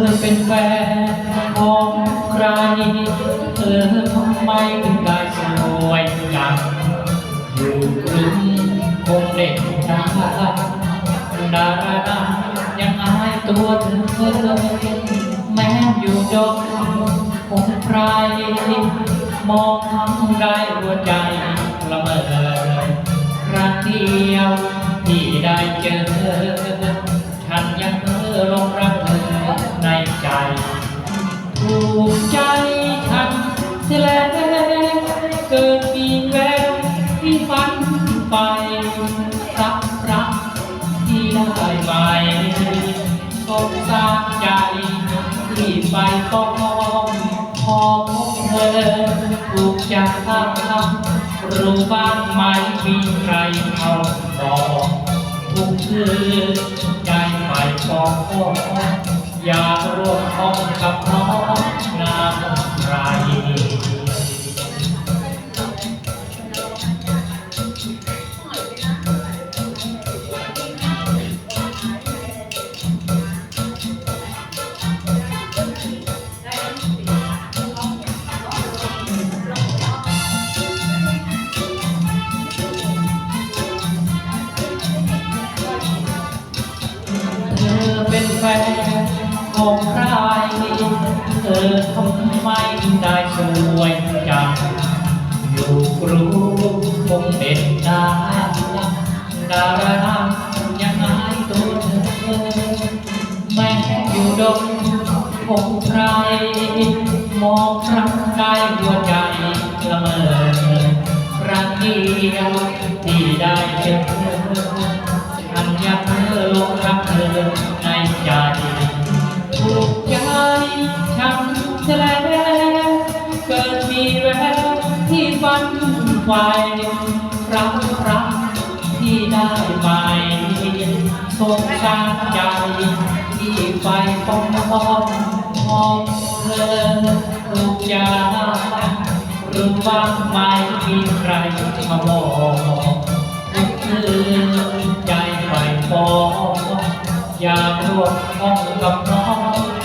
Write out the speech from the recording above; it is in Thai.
อเป็นแฟนของใคร เธอทำไมถึงได้สวยจังอยู่กรุงคงเด็กดาดาราดายังอายตัวเธอแม้อยู่ดงคงใคร มองทั้งได้หัวใจละเมอครั้งเดียวที่ได้เจอ ถูกใจฉันเสียแล้วเกิดมีแววที่ฝันไปรักรักที่ได้ไหมสงสารใจที่ไปต้องพอพบเธอถูกใจรู้บ้างไหมมีใครเขาบอกทุกคืนใจไปฟองอ อยากร่วมห้องกับน้องนางไรเธอเป็นแฟน ของใครเธอทำไมได้สวยจังอยู่กรุงคงเด็ดดาดารายังไงตัวเธอแม้อยู่ดงคงใคร มองครั้งใดหัวใจละเมอครั้งเดียวที่ได้เจอ ที่ฝันไฟรักรักที่ได้ไหมสงสารใจที่ไฟฟ้องฟ้องมองเธอถูกใจรู้บ้างไหมมีใครมาบอกทุกคืนใจไฟฟ้องอยากร่วมห้องกับใคร